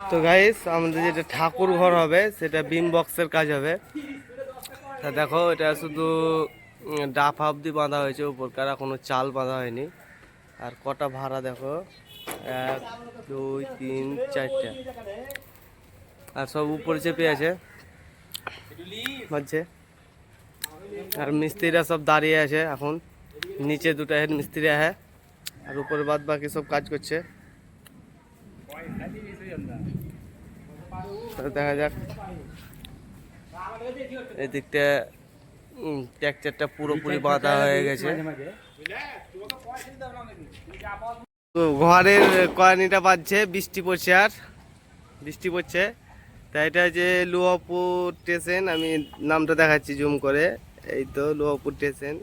তো গাইস আমাদের যেটা ঠাকুর ঘর হবে, সেটা বিম বক্সের কাজ হবে। তা দেখো, এটা শুধু ডাফ অব্দি বাঁধা হয়েছে উপর উপরকার কোনো চাল বাঁধা হয়নি। আর কটা ভাড়া দেখো? এক, দুই, তিন, চারটা। আর সব উপরে চেপে আছে। হচ্ছে আর মিস্ত্রিরা সব দাঁড়িয়ে আছে এখন। নিচে দুটা হেড মিস্ত্রি আছে। আর উপরে বাদ বাকি সব কাজ করছে। দেখা যাক। এই দিকটা পুরোপুরি বাঁধা হয়ে গেছে। তো ঘরের কয়ানিটা বাজছে, বৃষ্টি পড়ছে আর, বৃষ্টি পড়ছে। তাই এটা যে লুয়াপুর স্টেশন, আমি নামটা দেখাচ্ছি জুম করে। এই তো লুয়াপুর স্টেশন।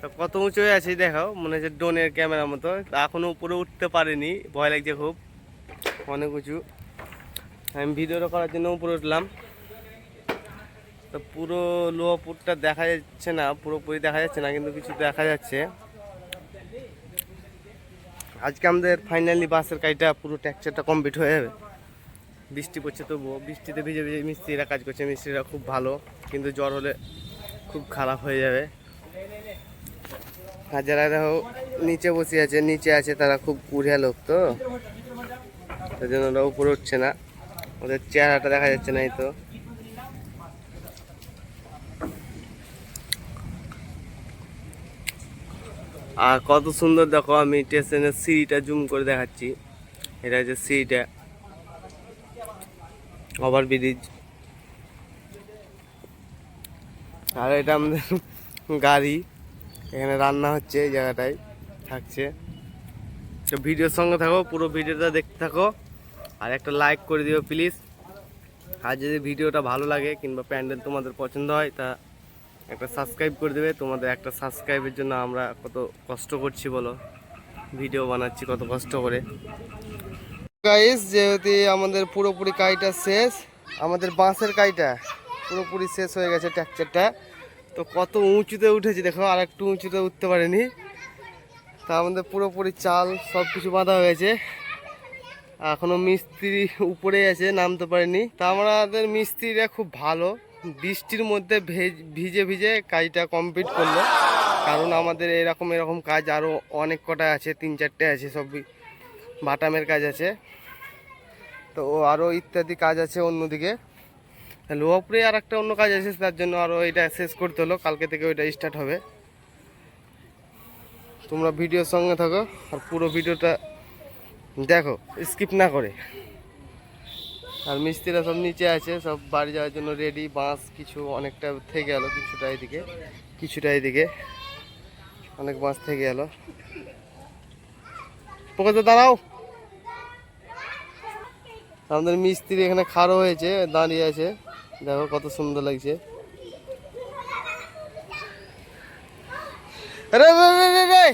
তা কত উঁচু আছে, দেখাও। মনে হচ্ছে ড্রোনের ক্যামেরা মতো। তা এখনও উপরে উঠতে পারিনি, ভয় লাগছে খুব। অনেক উঁচু। আমি ভিডিওটা করার জন্য উপরে উঠলাম। তো পুরো লোহাপুরটা দেখা যাচ্ছে না পুরোপুরি দেখা যাচ্ছে না, কিন্তু কিছু দেখা যাচ্ছে। আজকে আমাদের ফাইনালি বাসের কাজটা পুরো ট্যাকচারটা কমপ্লিট হয়ে যাবে। বৃষ্টি পড়ছে তবুও। বৃষ্টিতে ভিজে ভিজে মিস্ত্রিরা কাজ করছে, মিস্ত্রিরা খুব ভালো, কিন্তু জ্বর হলে খুব খারাপ হয়ে যাবে। আর যারা নিচে বসে আছে, নিচে আছে, তারা খুব কুড়িয়া লোক তো। তার জন্য ওরা উপরে উঠছে না। ওদের চেহারাটা দেখা যাচ্ছে না এই তো। আর কত সুন্দর দেখো, আমি স্টেশনের সিঁড়িটা জুম করে দেখাচ্ছি। এটা হচ্ছে সিঁড়িটা। ওভার ব্রিজ আর এটা আমাদের গাড়ি। এখানে রান্না হচ্ছে এই জায়গাটায়, থাকছে। তো ভিডিওর সঙ্গে থাকো, পুরো ভিডিওটা দেখতে থাকো। আর একটা লাইক করে দিও প্লিজ আর যদি ভিডিওটা ভালো লাগে কিংবা প্যান্ডেল তোমাদের পছন্দ হয়, তা একটা সাবস্ক্রাইব করে দেবে। তোমাদের একটা সাবস্ক্রাইবের জন্য আমরা কত কষ্ট করছি বলো? ভিডিও বানাচ্ছি কত কষ্ট করে। গাইস যেহেতু আমাদের পুরোপুরি কাজটা শেষ, আমাদের বাঁশের কাজটা পুরোপুরি শেষ হয়ে গেছে ট্যাকচারটা তো কত উঁচুতে উঠেছে দেখো, আর একটু উঁচুতে উঠতে পারেনি। তা আমাদের পুরোপুরি চাল সব কিছু বাঁধা হয়েছে এখনও মিস্ত্রি উপরে আছে, নামতে পারিনি। তা আমাদের মিস্ত্রিরা খুব ভালো। বৃষ্টির মধ্যে ভেজ- ভিজে ভিজে কাজটা কমপ্লিট করল। কারণ আমাদের এরকম এরকম কাজ আরও অনেক কটা আছে, তিন চারটে আছে সব বাটামের কাজ আছে। তো আরও ইত্যাদি কাজ আছে অন্যদিকে। লোহাপুরে আর একটা অন্য কাজ আছে, তার জন্য আরও এটা শেষ করতে হলো। কালকে থেকে ওইটা স্টার্ট হবে। তোমরা ভিডিওর সঙ্গে থাকো, আর পুরো ভিডিওটা দেখো স্কিপ না করে। আর মিস্ত্রিরা সব নিচে আছে, সব বাড়ি যাওয়ার জন্য রেডি বাঁশ কিছু অনেকটা থেকে গেল কিছুটা এদিকে কিছুটা এদিকে, অনেক বাঁশ থেকে গেল পোকাতে দাঁড়াও। আমাদের মিস্ত্রি এখানে খাড়ো হয়েছে, দাঁড়িয়ে আছে। দেখো কত সুন্দর লাগছে। রে রে রে রে